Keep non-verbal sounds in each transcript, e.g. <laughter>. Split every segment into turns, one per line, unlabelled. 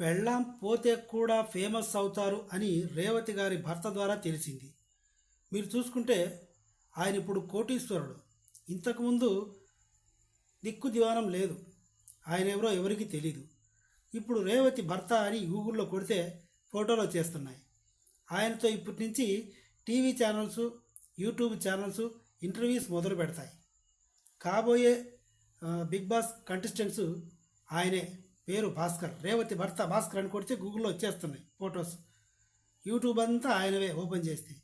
పెళ్ళాం పోతే కూడా ఫేమస్ అవుతారు అని రేవతి గారి భర్త ద్వారా తెలిసింది. మీరు చూసుకుంటే ఆయన ఇప్పుడు కోటీశ్వరుడు. ఇంతకుముందు దిక్కు దివానం లేదు. ఆయన ఎవరో ఎవరికి తెలీదు. ఇప్పుడు రేవతి భర్త అని గూగుల్లో కొడితే ఫోటోలు వచ్చేస్తున్నాయి. ఆయనతో ఇప్పటి నుంచి TV channels YouTube channels interviews మొదలు పెడతాయి కాబోయే బిగ్ బాస్ కంటెస్టెంట్స్ ఆయనే. పేరు భాస్కర్ రేవతి భర్త భాస్కర్ అని కొడితే గూగుల్లో వచ్చేస్తున్నాయి ఫొటోస్. యూట్యూబ్ అంతా ఆయనవే ఓపెన్ చేస్తే.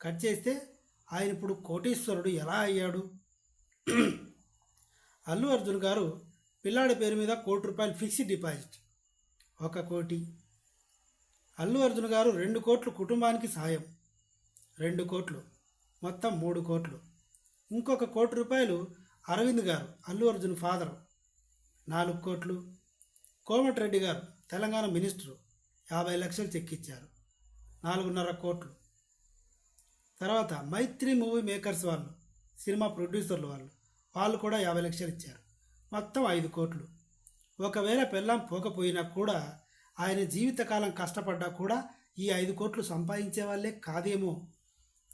కట్ చేస్తే ఆయన ఇప్పుడు కోటీశ్వరుడు ఎలా అయ్యాడు? <clears throat> అల్లు అర్జున్ గారు పిల్లాడి పేరు మీద కోటి రూపాయలు ఫిక్స్డ్ డిపాజిట్. ఒక కోటి. అల్లు అర్జున్ గారు రెండు కోట్లు కుటుంబానికి సాయం. రెండు కోట్లు. మొత్తం మూడు కోట్లు. ఇంకొక కోటి రూపాయలు అరవింద్ గారు అల్లు అర్జున్ ఫాదర్. నాలుగు కోట్లు. కోమటిరెడ్డి గారు తెలంగాణ మినిస్టరు యాభై లక్షలు చెక్కిచ్చారు. నాలుగున్నర కోట్లు. తర్వాత మైత్రి మూవీ మేకర్స్ వాళ్ళు సినిమా ప్రొడ్యూసర్లు వాళ్ళు వాళ్ళు కూడా యాభై లక్షలు ఇచ్చారు. మొత్తం ఐదు కోట్లు. ఒకవేళ పెళ్ళాం పోకపోయినా కూడా ఆయన జీవితకాలం కష్టపడ్డా కూడా ఈ ఐదు కోట్లు సంపాదించే వాళ్ళే కాదేమో.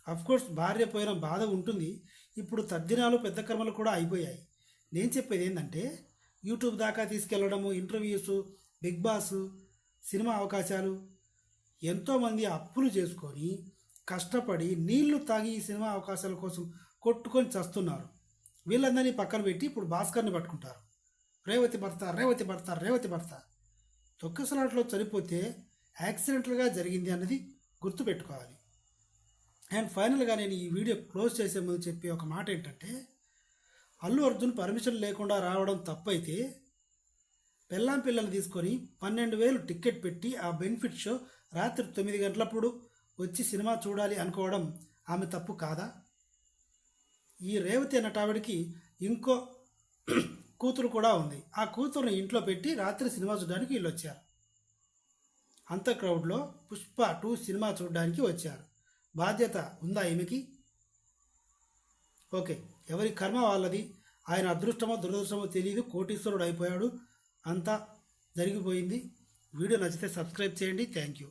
అఫ్కోర్స్ భార్య పోయిన బాధ ఉంటుంది. ఇప్పుడు తద్దినాలు పెద్ద కర్మలు కూడా అయిపోయాయి. నేను చెప్పేది ఏంటంటే యూట్యూబ్ దాకా తీసుకెళ్ళడము ఇంటర్వ్యూస్ బిగ్ బాస్ సినిమా అవకాశాలు ఎంతోమంది అప్పులు చేసుకొని కష్టపడి నీళ్ళు తాగి ఈ సినిమా అవకాశాల కోసం కొట్టుకొని చస్తున్నారు. వీళ్ళందరినీ పక్కన పెట్టి ఇప్పుడు భాస్కర్ని పట్టుకుంటారు. రేవతి భర్త రేవతి భర్త రేవతి భర్త. తొక్కసలాట్లో చనిపోతే యాక్సిడెంటల్గా జరిగింది అన్నది గుర్తుపెట్టుకోవాలి. అండ్ ఫైనల్గా నేను ఈ వీడియో క్లోజ్ చేసే ముందు చెప్పే ఒక మాట ఏంటంటే అల్లు అర్జున్ పర్మిషన్ లేకుండా రావడం తప్పైతే పెళ్ళాం పిల్లలు తీసుకొని పన్నెండు వేలు టికెట్ పెట్టి ఆ బెనిఫిట్ షో రాత్రి తొమ్మిది గంటలప్పుడు వచ్చి సినిమా చూడాలి అనుకోవడం ఆమె తప్పు కాదా? ఈ రేవతి అన్నటావిడికి ఇంకో కూతురు కూడా ఉంది. ఆ కూతురుని ఇంట్లో పెట్టి రాత్రి సినిమా చూడడానికి వీళ్ళు వచ్చారు. అంత క్రౌడ్లో పుష్ప టూ సినిమా చూడడానికి వచ్చారు. బాధ్యత ఉందా ఈమెకి? ఓకే ఎవరి కర్మ వాళ్ళది? ఆయన అదృష్టమో దురదృష్టమో తెలియదు కోటీశ్వరుడు అయిపోయాడు. అంతా జరిగిపోయింది. వీడియో నచ్చితే సబ్స్క్రైబ్ చేయండి. Thank you.